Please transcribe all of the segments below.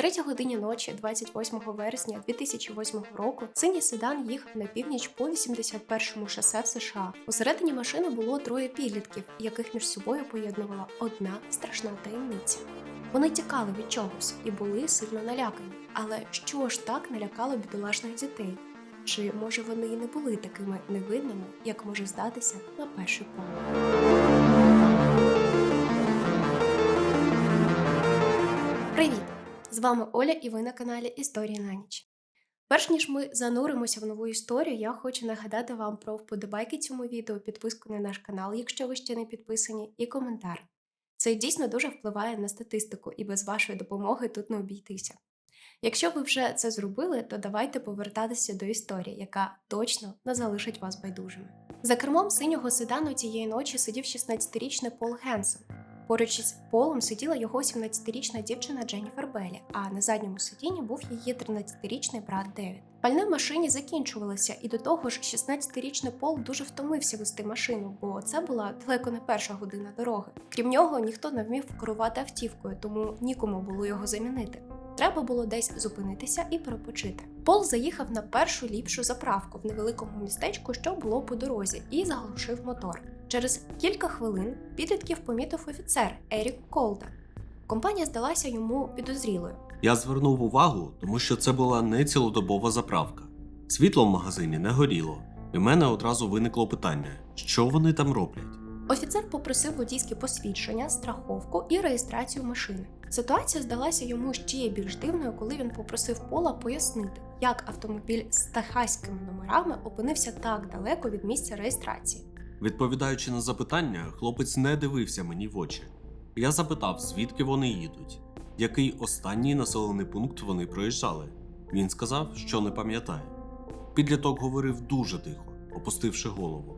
третій годині ночі, 28 вересня 2008 року, синій седан їхав на північ по 81-му шосе в США. Усередині машини було троє підлітків, яких між собою поєднувала одна страшна таємниця. Вони тікали від чогось і були сильно налякані. Але що ж так налякало бідолашних дітей? Чи може вони і не були такими невинними, як може здатися на перший погляд? Вами Оля і ви на каналі Історії на ніч. Перш ніж ми зануримося в нову історію, я хочу нагадати вам про вподобайки цьому відео, підписку на наш канал, якщо ви ще не підписані, і коментар. Це дійсно дуже впливає на статистику, і без вашої допомоги тут не обійтися. Якщо ви вже це зробили, то давайте повертатися до історії, яка точно не залишить вас байдужими. За кермом синього седану тієї ночі сидів 16-річний Пол Генсон. Поруч із Полом сиділа його 17-річна дівчина Дженніфер Беллі, а на задньому сидінні був її 13-річний брат Девід. Пальне в машині закінчувалося, і до того ж, 16-річний Пол дуже втомився вести машину, бо це була далеко не перша година дороги. Крім нього, ніхто не вмів керувати автівкою, тому нікому було його замінити. Треба було десь зупинитися і перепочити. Пол заїхав на першу ліпшу заправку в невеликому містечку, що було по дорозі, і заглушив мотор. Через кілька хвилин підлітків помітив офіцер Ерік Колда. Компанія здалася йому підозрілою. Я звернув увагу, тому що це була не цілодобова заправка. Світло в магазині не горіло, і в мене одразу виникло питання, що вони там роблять. Офіцер попросив водійське посвідчення, страховку і реєстрацію машини. Ситуація здалася йому ще більш дивною, коли він попросив Пола пояснити, як автомобіль з техаськими номерами опинився так далеко від місця реєстрації. Відповідаючи на запитання, хлопець не дивився мені в очі. Я запитав, звідки вони їдуть, який останній населений пункт вони проїжджали. Він сказав, що не пам'ятає. Підліток говорив дуже тихо, опустивши голову.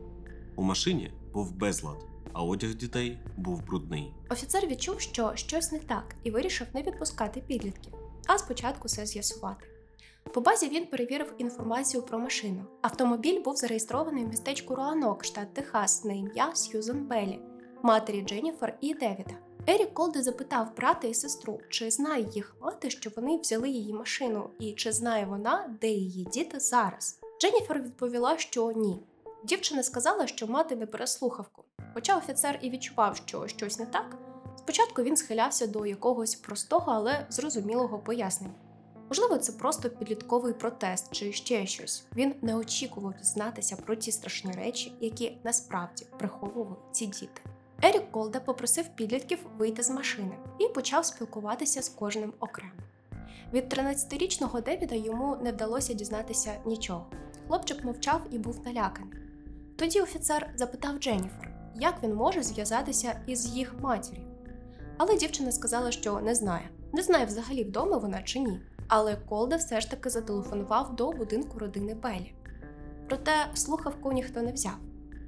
У машині був безлад, а одяг дітей був брудний. Офіцер відчув, що щось не так, і вирішив не відпускати підлітків, а спочатку все з'ясувати. По базі він перевірив інформацію про машину. Автомобіль був зареєстрований в містечку Руанок, штат Техас, на ім'я Сьюзен Беллі, матері Дженніфер і Девіда. Ерік Колде запитав брата і сестру, чи знає їх мати, що вони взяли її машину, і чи знає вона, де її діти зараз. Дженніфер відповіла, що ні. Дівчина сказала, що мати не бере слухавку. Хоча офіцер і відчував, що щось не так, спочатку він схилявся до якогось простого, але зрозумілого пояснення. Можливо, це просто підлітковий протест чи ще щось. Він не очікував дізнатися про ті страшні речі, які насправді приховували ці діти. Ерік Колда попросив підлітків вийти з машини і почав спілкуватися з кожним окремо. Від 13-річного Девіда йому не вдалося дізнатися нічого. Хлопчик мовчав і був наляканий. Тоді офіцер запитав Дженніфер, як він може зв'язатися із їх матір'ю. Але дівчина сказала, що не знає. Не знає взагалі вдома вона чи ні. Але Колда все ж таки зателефонував до будинку родини Белі. Проте слухавку ніхто не взяв.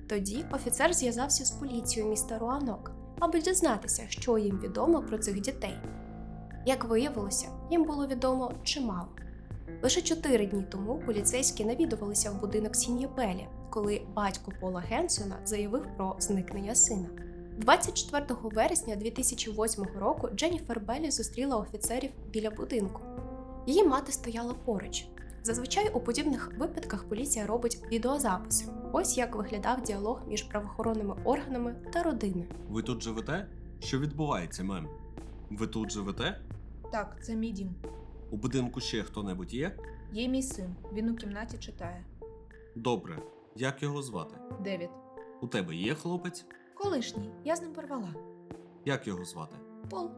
Тоді офіцер зв'язався з поліцією міста Руанок, аби дізнатися, що їм відомо про цих дітей. Як виявилося, їм було відомо чимало. Лише чотири дні тому поліцейські навідувалися в будинок сім'ї Белі, коли батько Пола Генсона заявив про зникнення сина. 24 вересня 2008 року Дженніфер Беллі зустріла офіцерів біля будинку. Її мати стояла поруч. Зазвичай у подібних випадках поліція робить відеозаписи. Ось як виглядав діалог між правоохоронними органами та родиною. Ви тут живете? Що відбувається, мем? Ви тут живете? Так, це мій дім. У будинку ще хто-небудь є? Є мій син. Він у кімнаті читає. Добре. Як його звати? Девід. У тебе є хлопець? Колишній. Я з ним порвала. Як його звати? Пол.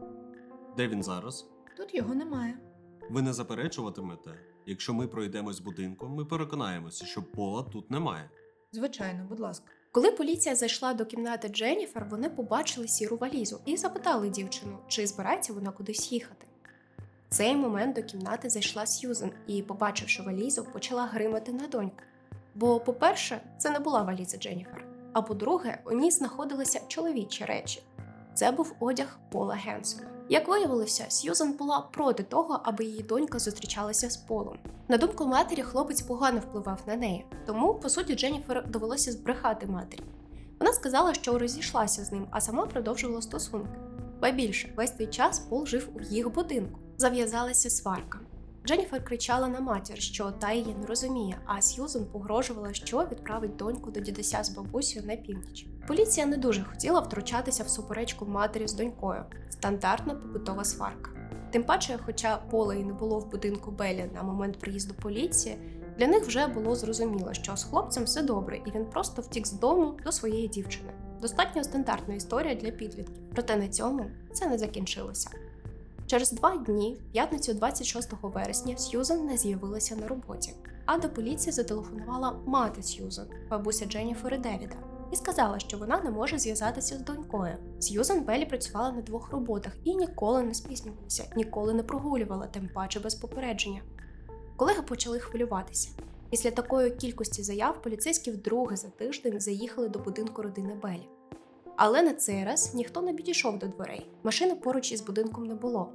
Де він зараз? Тут його немає. Ви не заперечуватимете? Якщо ми пройдемось будинком, ми переконаємося, що пола тут немає. Звичайно, будь ласка. Коли поліція зайшла до кімнати Дженніфер, вони побачили сіру валізу і запитали дівчину, чи збирається вона кудись їхати. В цей момент до кімнати зайшла Сьюзен і, побачивши валізу, почала гримати на доньку. Бо, по-перше, це не була валіза Дженніфер. А по-друге, у ній знаходилися чоловічі речі. Це був одяг Пола Генсона. Як виявилося, Сьюзан була проти того, аби її донька зустрічалася з Полом. На думку матері, хлопець погано впливав на неї, тому, по суті, Дженніфер довелося збрехати матері. Вона сказала, що розійшлася з ним, а сама продовжувала стосунки. Ба більше, весь цей час Пол жив у їх будинку. Зав'язалася сварка. Дженніфер кричала на матір, що та її не розуміє, а Сьюзен погрожувала, що відправить доньку до дідуся з бабусею на північ. Поліція не дуже хотіла втручатися в суперечку матері з донькою. Стандартна побутова сварка. Тим паче, хоча Пола і не було в будинку Белі на момент приїзду поліції, для них вже було зрозуміло, що з хлопцем все добре, і він просто втік з дому до своєї дівчини. Достатньо стандартна історія для підлітків. Проте на цьому це не закінчилося. Через два дні, в п'ятницю 26 вересня, Сьюзан не з'явилася на роботі, а до поліції зателефонувала мати Сьюзан, бабуся Дженніфер і Девіда, і сказала, що вона не може зв'язатися з донькою. Сьюзан Белі працювала на двох роботах і ніколи не спізнювалася, ніколи не прогулювала, тим паче без попередження. Колеги почали хвилюватися. Після такої кількості заяв поліцейські вдруге за тиждень заїхали до будинку родини Белі. Але на цей раз ніхто не підійшов до дверей. Машини поруч із будинком не було.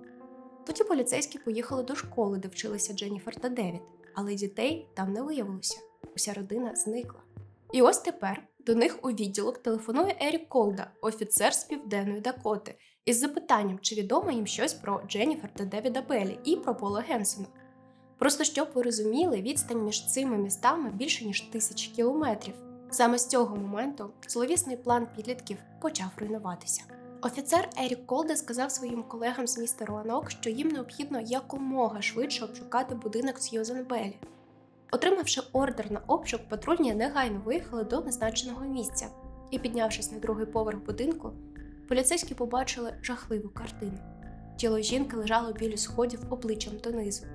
Тоді поліцейські поїхали до школи, де вчилися Дженніфер та Девід, але дітей там не виявилося. Уся родина зникла. І ось тепер до них у відділок телефонує Ерік Колда, офіцер з південної Дакоти, із запитанням, чи відомо їм щось про Дженніфер та Девіда Беллі і про Пола Генсона. Просто щоб ви розуміли, відстань між цими містами більше ніж тисячі кілометрів. Саме з цього моменту зловісний план підлітків почав руйнуватися. Офіцер Ерік Колде сказав своїм колегам з міста Руанок, що їм необхідно якомога швидше обшукати будинок Сьюзен Беллі. Отримавши ордер на обшук, патрульні негайно виїхали до назначеного місця і, піднявшись на другий поверх будинку, поліцейські побачили жахливу картину. Тіло жінки лежало біля сходів обличчям донизу.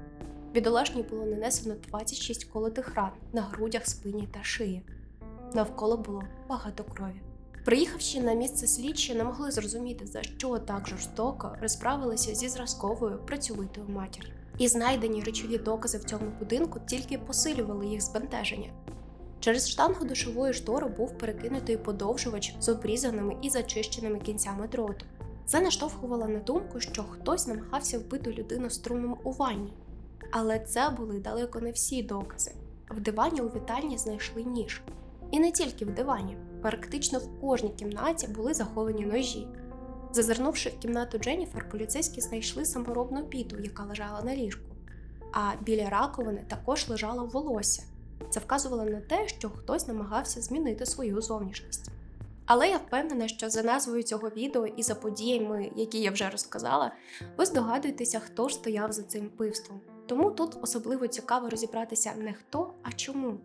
Бідолашній було нанесено 26 колотих ран на грудях, спині та шиї. Навколо було багато крові. Приїхавши на місце слідчі, не могли зрозуміти, за що так жорстоко розправилися зі зразковою працьовитою матір'ю. І знайдені речові докази в цьому будинку тільки посилювали їх збентеження. Через штангу душової штори був перекинутий подовжувач з обрізаними і зачищеними кінцями дроту. Це наштовхувало на думку, що хтось намагався вбити людину струмом у ванні. Але це були далеко не всі докази. В дивані у вітальні знайшли ніж. І не тільки в дивані, практично в кожній кімнаті були заховані ножі. Зазирнувши в кімнату Дженніфер, поліцейські знайшли саморобну піту, яка лежала на ліжку. А біля раковини також лежало волосся. Це вказувало на те, що хтось намагався змінити свою зовнішність. Але я впевнена, що за назвою цього відео і за подіями, які я вже розказала, ви здогадуєтеся, хто ж стояв за цим вбивством. Тому тут особливо цікаво розібратися не хто, а чому.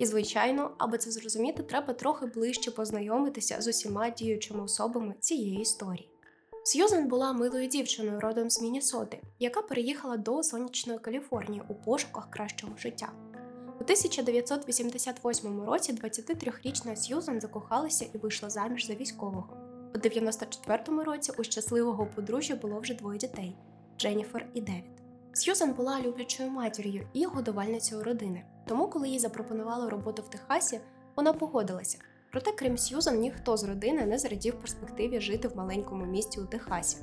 І, звичайно, аби це зрозуміти, треба трохи ближче познайомитися з усіма діючими особами цієї історії. Сьюзен була милою дівчиною родом з Міннесоти, яка переїхала до сонячної Каліфорнії у пошуках кращого життя. У 1988 році 23-річна Сьюзен закохалася і вийшла заміж за військового. У 94-му році у щасливого подружжя було вже двоє дітей Дженніфер і Девід. Сьюзен була люблячою матір'ю і годувальницею родини, тому, коли їй запропонували роботу в Техасі, вона погодилася. Проте, крім Сьюзан, ніхто з родини не зрадів перспективі жити в маленькому місті у Техасі.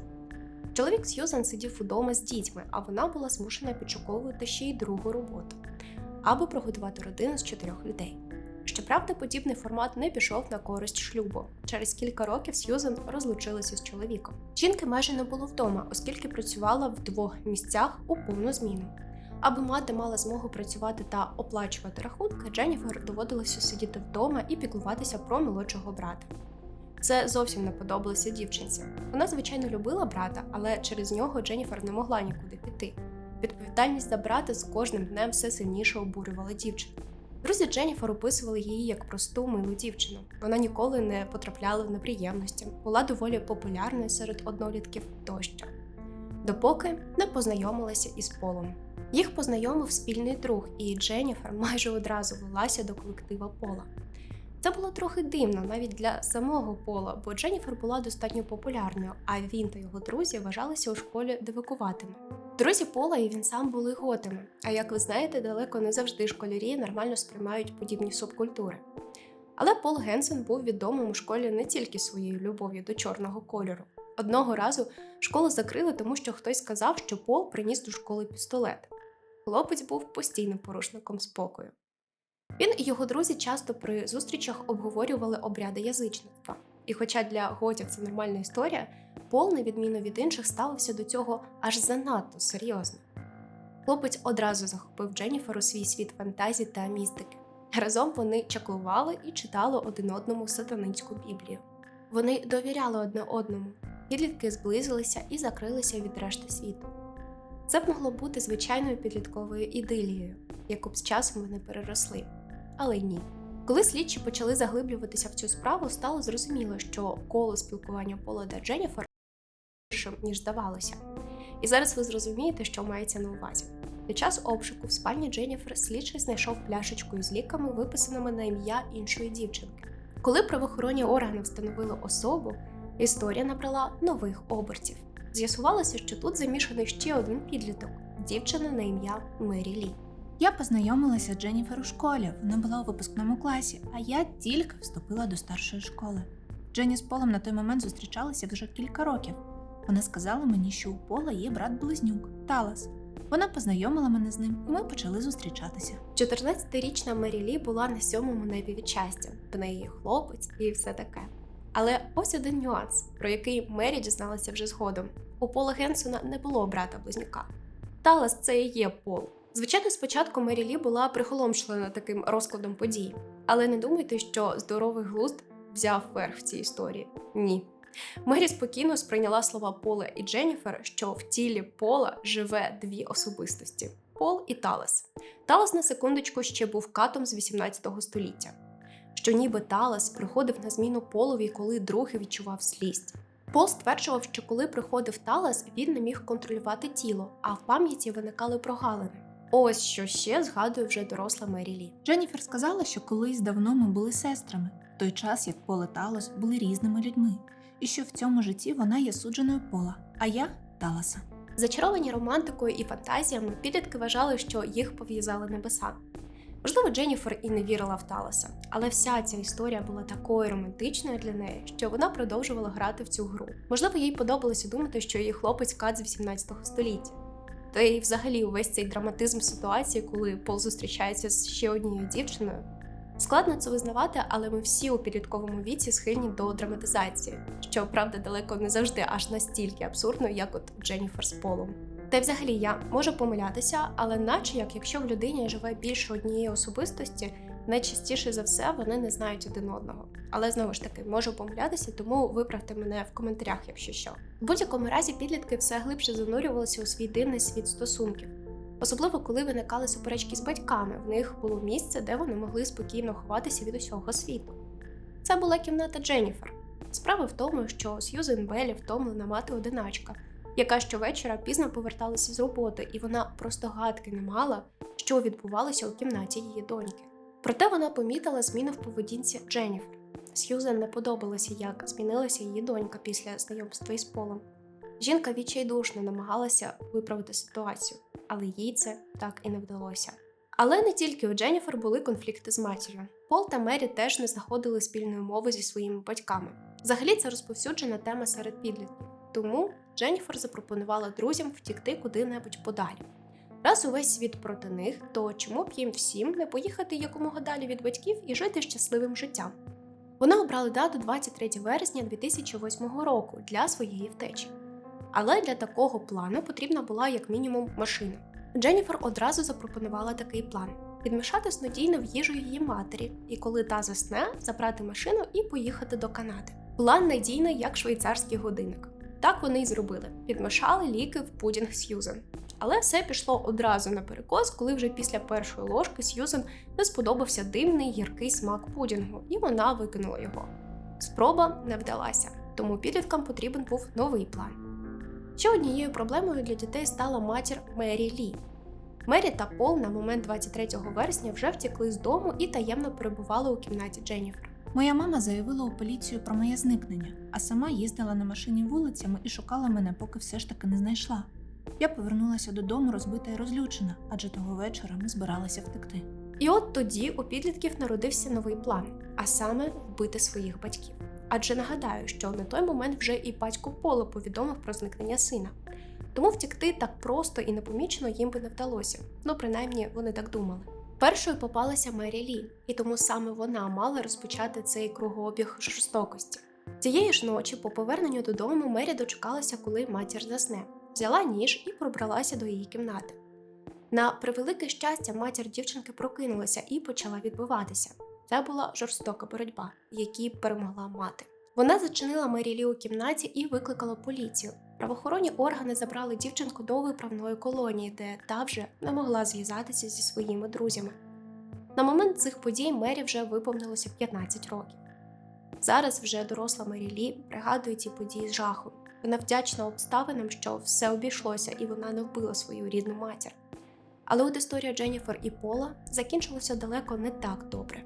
Чоловік Сьюзан сидів удома з дітьми, а вона була змушена підшуковувати ще й другу роботу, аби прогодувати родину з чотирьох людей. Щоправда, подібний формат не пішов на користь шлюбу. Через кілька років Сьюзен розлучилася з чоловіком. Жінки майже не було вдома, оскільки працювала в двох місцях у повну зміну. Аби мати мала змогу працювати та оплачувати рахунки, Дженніфер доводилося сидіти вдома і піклуватися про молодшого брата. Це зовсім не подобалося дівчинці. Вона, звичайно, любила брата, але через нього Дженніфер не могла нікуди піти. Відповідальність за брата з кожним днем все сильніше обурювала дівчину. Друзі Дженніфер описували її як просту милу дівчину. Вона ніколи не потрапляла в неприємності, була доволі популярною серед однолітків тощо, допоки не познайомилася із Полом. Їх познайомив спільний друг, і Дженніфер майже одразу влилася до колектива Пола. Це було трохи дивно навіть для самого Пола, бо Дженніфер була достатньо популярною, а він та його друзі вважалися у школі дивакуватими. Друзі Пола і він сам були готами, а як ви знаєте, далеко не завжди школярі нормально сприймають подібні субкультури. Але Пол Генсен був відомим у школі не тільки своєю любов'ю до чорного кольору. Одного разу школу закрили, тому що хтось сказав, що Пол приніс до школи пістолет. Хлопець був постійним порушником спокою. Він і його друзі часто при зустрічах обговорювали обряди язичництва. І хоча для готів це нормальна історія, Пол, на відміну від інших, ставився до цього аж занадто серйозно. Хлопець одразу захопив Дженніфер у свій світ фантазій та містики. Разом вони чаклували і читали один одному сатанинську біблію. Вони довіряли одне одному, підлітки зблизилися і закрилися від решти світу. Це б могло бути звичайною підлітковою ідилією, яку б з часом вони переросли. Але ні. Коли слідчі почали заглиблюватися в цю справу, стало зрозуміло, що коло спілкування Пола та Дженніфер більшим, ніж здавалося. І зараз ви зрозумієте, що мається на увазі. Під час обшуку в спальні Дженніфер слідчий знайшов пляшечку із ліками, виписаними на ім'я іншої дівчинки. Коли правоохоронні органи встановили особу, історія набрала нових обертів. З'ясувалося, що тут замішаний ще один підліток дівчина на ім'я Мері Лі. Я познайомилася з Дженніфер у школі. Вона була у випускному класі, а я тільки вступила до старшої школи. Дженні з Полом на той момент зустрічалися вже кілька років. Вона сказала мені, що у Пола є брат-близнюк Талас. Вона познайомила мене з ним, і ми почали зустрічатися. 14-річна Мерілі була на сьомому небі від щастя, в неї хлопець і все таке. Але ось один нюанс, про який Мері дізналася вже згодом. У Пола Генсона не було брата-близнюка. Талас це і є Пол. Звичайно, спочатку Мері Лі була прихоломшлена таким розкладом подій, але не думайте, що здоровий глузд взяв верх в цій історії. Ні. Мері спокійно сприйняла слова Пола і Дженніфер, що в тілі Пола живе дві особистості Пол і Талас. Талас на секундочку ще був катом з 18 століття. Що ніби Талас приходив на зміну Полові, коли другий відчував злість. Пол стверджував, що коли приходив Талас, він не міг контролювати тіло, а в пам'яті виникали прогалини. Ось що ще згадує вже доросла Мері Лі. Дженніфер сказала, що колись давно ми були сестрами, в той час як Пол і Талос були різними людьми, і що в цьому житті вона є судженою Пола, а я Таласа. Зачаровані романтикою і фантазіями, підлітки вважали, що їх пов'язали небеса. Можливо, Дженніфер і не вірила в Таласа, але вся ця історія була такою романтичною для неї, що вона продовжувала грати в цю гру. Можливо, їй подобалося думати, що її хлопець кат з 18 століття. Та й взагалі увесь цей драматизм ситуації, коли Пол зустрічається з ще однією дівчиною. Складно це визнавати, але ми всі у підлітковому віці схильні до драматизації, що правда далеко не завжди аж настільки абсурдно, як от Дженніфер з Полом. Та й взагалі я можу помилятися, але наче як якщо в людині живе більше однієї особистості, найчастіше за все вони не знають один одного. Але знову ж таки можу помилятися, тому виправте мене в коментарях, якщо що. В будь-якому разі підлітки все глибше занурювалися у свій дивний світ стосунків. Особливо коли виникали суперечки з батьками, в них було місце, де вони могли спокійно ховатися від усього світу. Це була кімната Дженніфер. Справа в тому, що Сьюзен Беллі втомлена мати одиначка, яка щовечора пізно поверталася з роботи, і вона просто гадки не мала, що відбувалося у кімнаті її доньки. Проте вона помітила зміну в поведінці Дженніфер. Сьюзен не подобалося, як змінилася її донька після знайомства із Полом. Жінка відчайдушно намагалася виправити ситуацію, але їй це так і не вдалося. Але не тільки у Дженніфер були конфлікти з матір'ю. Пол та Мері теж не знаходили спільної мови зі своїми батьками. Взагалі це розповсюджена тема серед підлітків. Тому Дженніфер запропонувала друзям втікти куди-небудь подалі. Раз увесь світ проти них, то чому б їм всім не поїхати якомога далі від батьків і жити щасливим життям? Вони обрали дату 23 вересня 2008 року для своєї втечі. Але для такого плану потрібна була як мінімум машина. Дженніфер одразу запропонувала такий план: підмішати снодійне в їжу її матері, і коли та засне, забрати машину і поїхати до Канади. План надійний, як швейцарський годинник. Так вони й зробили: підмішали ліки в пудінг Сьюзен. Але все пішло одразу наперекос, коли вже після першої ложки Сьюзен не сподобався дивний гіркий смак пудінгу, і вона викинула його. Спроба не вдалася, тому підліткам потрібен був новий план. Ще однією проблемою для дітей стала матір Мері Лі. Мері та Пол на момент 23 вересня вже втекли з дому і таємно перебували у кімнаті Дженніфер. Моя мама заявила у поліцію про моє зникнення, а сама їздила на машині вулицями і шукала мене, поки все ж таки не знайшла. Я повернулася додому розбита і розлючена, адже того вечора ми збиралися втекти. І от тоді у підлітків народився новий план, а саме вбити своїх батьків. Адже нагадаю, що на той момент вже і батько Пола повідомив про зникнення сина. Тому втікти так просто і непомічено їм би не вдалося. Ну, принаймні, вони так думали. Першою попалася Мері Лі, і тому саме вона мала розпочати цей кругообіг жорстокості. Цієї ж ночі, по поверненню додому, Мері дочекалася, коли матір засне, взяла ніж і пробралася до її кімнати. На превелике щастя, матір дівчинки прокинулася і почала відбиватися. Це була жорстока боротьба, якій перемогла мати. Вона зачинила Мері Лі у кімнаті і викликала поліцію. Правоохоронні органи забрали дівчинку до виправної колонії, де та вже не могла зв'язатися зі своїми друзями. На момент цих подій Мері вже виповнилося 15 років. Зараз вже доросла Мері Лі пригадує ці події з жахом. Вона вдячна обставинам, що все обійшлося, і вона не вбила свою рідну матір. Але от історія Дженніфер і Пола закінчилася далеко не так добре.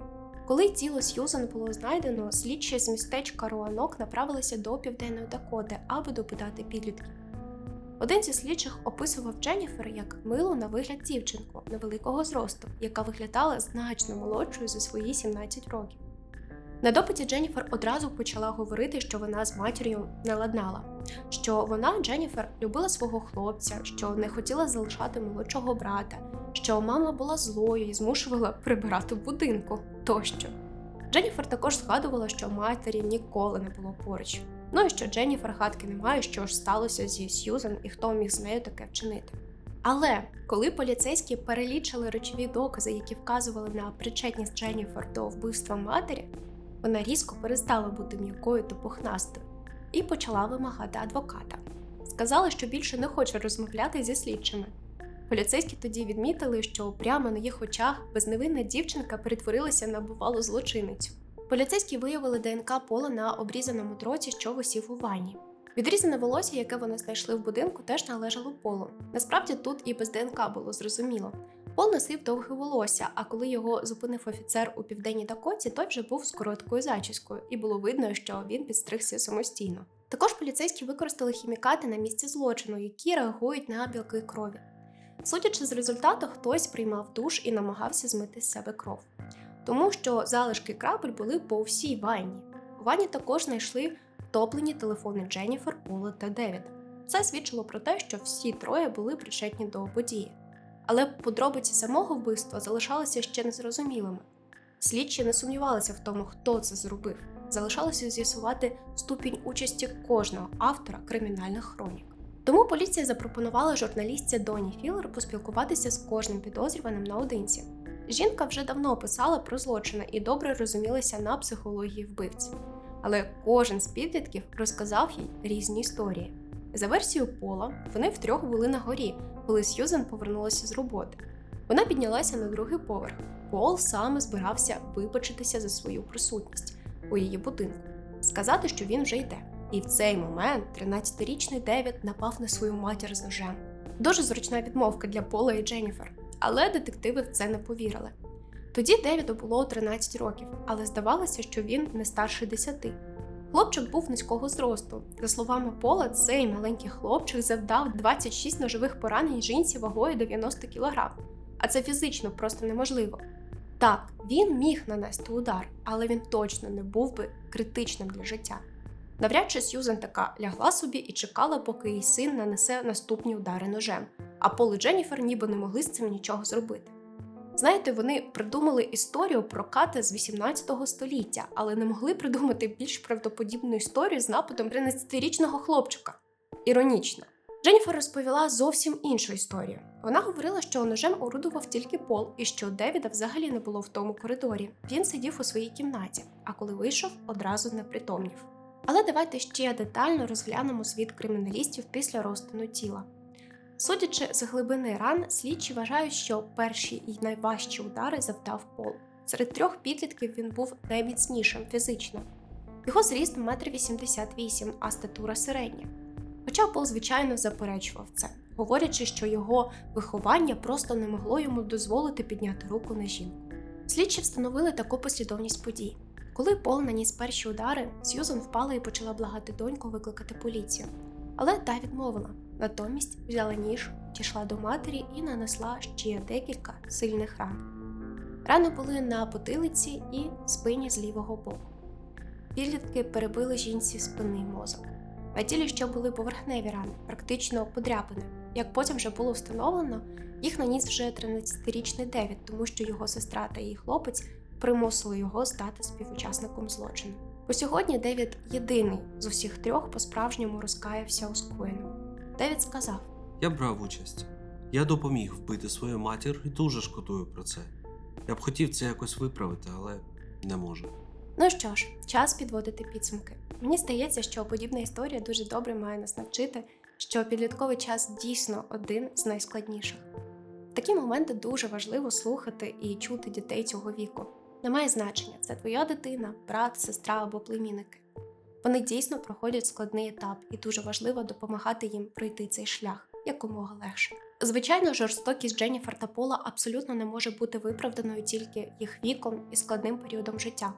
Коли тіло Сьюзан було знайдено, слідчі з містечка Руанок направилися до південної Дакоти, аби допитати підлітків. Один зі слідчих описував Дженніфер як милу на вигляд дівчинку невеликого зросту, яка виглядала значно молодшою за свої 17 років. На допиті Дженніфер одразу почала говорити, що вона з матір'ю не ладнала, що вона, Дженніфер, любила свого хлопця, що не хотіла залишати молодшого брата, що мама була злою і змушувала прибирати будинку тощо. Дженніфер також згадувала, що матері ніколи не було поруч. Ну і що Дженніфер гадки не має, що ж сталося зі Сьюзен і хто міг з нею таке вчинити. Але коли поліцейські перелічили речові докази, які вказували на причетність Дженніфер до вбивства матері, вона різко перестала бути м'якою та пухнастою і почала вимагати адвоката. Сказала, що більше не хоче розмовляти зі слідчими. Поліцейські тоді відмітили, що прямо на їх очах безневинна дівчинка перетворилася на бувалу злочинницю. Поліцейські виявили ДНК пола на обрізаному дроті, що висів у ванні. Відрізане волосся, яке вони знайшли в будинку, теж належало полу. Насправді тут і без ДНК було зрозуміло. Пол носив довге волосся, а коли його зупинив офіцер у південній Дакоті, той вже був з короткою зачіскою, і було видно, що він підстригся самостійно. Також поліцейські використали хімікати на місці злочину, які реагують на білки крові. Судячи з результату, хтось приймав душ і намагався змити з себе кров, тому що залишки крапель були по всій ванні. У ванні також знайшли втоплені телефони Дженніфер, Пола та Девіда. Це свідчило про те, що всі троє були причетні до події. Але подробиці самого вбивства залишалися ще незрозумілими. Слідчі не сумнівалися в тому, хто це зробив. Залишалося з'ясувати ступінь участі кожного автора кримінальних хронік. Тому поліція запропонувала журналістці Доні Філер поспілкуватися з кожним підозрюваним наодинці. Жінка вже давно писала про злочини і добре розумілася на психології вбивць. Але кожен з підлітків розказав їй різні історії. За версією Пола, вони втрьох були на горі, коли Сьюзен повернулася з роботи. Вона піднялася на другий поверх. Пол саме збирався вибачитися за свою присутність у її будинку, сказати, що він вже йде. І в цей момент 13-річний Девід напав на свою матір з ножем. Дуже зручна відмовка для Пола і Дженніфер, але детективи в це не повірили. Тоді Девіду було 13 років, але здавалося, що він не старший 10. Хлопчик був низького зросту. За словами Пола, цей маленький хлопчик завдав 26 ножових поранень жінці вагою 90 кг. А це фізично просто неможливо. Так, він міг нанести удар, але він точно не був би критичним для життя. Навряд чи Сьюзен така лягла собі і чекала, поки її син нанесе наступні удари ножем, а Пол і Дженніфер ніби не могли з цим нічого зробити. Знаєте, вони придумали історію про ката з 18 століття, але не могли придумати більш правдоподібну історію з нападом 13-річного хлопчика. Іронічно. Дженніфер розповіла зовсім іншу історію. Вона говорила, що ножем орудував тільки Пол і що Девіда взагалі не було в тому коридорі. Він сидів у своїй кімнаті, а коли вийшов, одразу не притомнів. Але давайте ще детально розглянемо світ криміналістів після розтину тіла. Судячи з глибини ран, слідчі вважають, що перші і найважчі удари завдав Пол. Серед трьох підлітків він був найміцнішим фізично. Його зріст 1,88 м, а статура середня. Хоча Пол, звичайно, заперечував це, говорячи, що його виховання просто не могло йому дозволити підняти руку на жінку. Слідчі встановили таку послідовність подій. Коли Пол наніс перші удари, Сьюзан впала і почала благати доньку викликати поліцію. Але та відмовила. Натомість взяла ніж, дійшла до матері і нанесла ще декілька сильних ран. Рани були на потилиці і спині з лівого боку. Підлітки перебили жінці спинний мозок. На тілі ще були поверхневі рани, практично подряпини. Як потім вже було встановлено, їх наніс вже 13-річний Девід, тому що його сестра та її хлопець примусили його стати співучасником злочину. У сьогодні Девід єдиний з усіх трьох по-справжньому розкаявся у скоєному. Девід сказав: Я брав участь. Я допоміг вбити свою матір і дуже шкодую про це. Я б хотів це якось виправити, але не можу. Ну що ж, час підводити підсумки. Мені здається, що подібна історія дуже добре має нас навчити, що підлітковий час дійсно один з найскладніших. В такі моменти дуже важливо слухати і чути дітей цього віку. Немає значення, це твоя дитина, брат, сестра або племінники. Вони дійсно проходять складний етап, і дуже важливо допомагати їм пройти цей шлях якомога легше. Звичайно, жорстокість Дженніфер та Пола абсолютно не може бути виправданою тільки їх віком і складним періодом життя.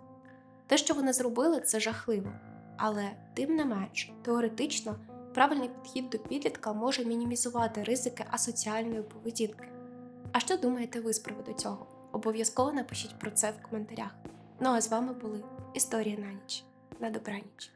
Те, що вони зробили, це жахливо. Але тим не менш, теоретично, правильний підхід до підлітка може мінімізувати ризики асоціальної поведінки. А що думаєте ви з приводу цього? Обов'язково напишіть про це в коментарях. Ну а з вами були Історія на ніч. На добраніч.